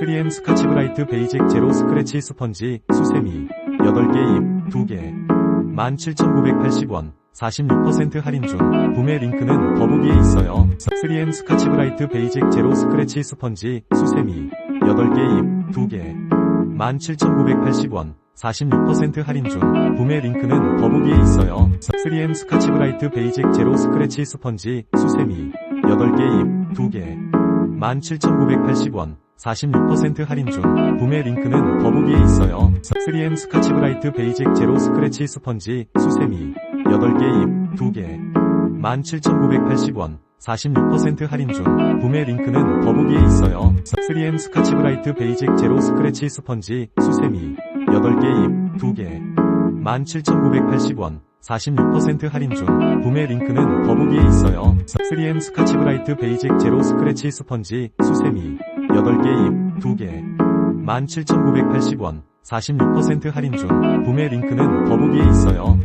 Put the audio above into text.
3M 스카치 브라이트 베이직 제로 스크래치 스펀지 수세미 8개 입 2개 17,980원 46% 할인 중. 구매 링크는 더보기에 있어요. 3M 스카치 브라이트 베이직 제로 스크래치 스펀지 수세미 8개 입 2개 17,980원 46% 할인 중. 구매 링크는 더보기에 있어요. 3M 스카치 브라이트 베이직 제로 스크래치 스펀지 수세미 8개 입 2개 17,980원 46% 할인 중 구매 링크는 더보기에 있어요. 3M 스카치 브라이트 베이직 제로 스크래치 스펀지 수세미 8개 입 2개 17,980원 46% 할인 중 구매 링크는 더보기에 있어요. 3M 스카치 브라이트 베이직 제로 스크래치 스펀지 수세미 8개 입 2개 17,980원 46% 할인 중 구매 링크는 더보기에 있어요. 3M 스카치 브라이트 베이직 제로 스크래치 스펀지 수세미 8개 입 2개 17,980원 46% 할인 중 구매 링크는 더보기에 있어요.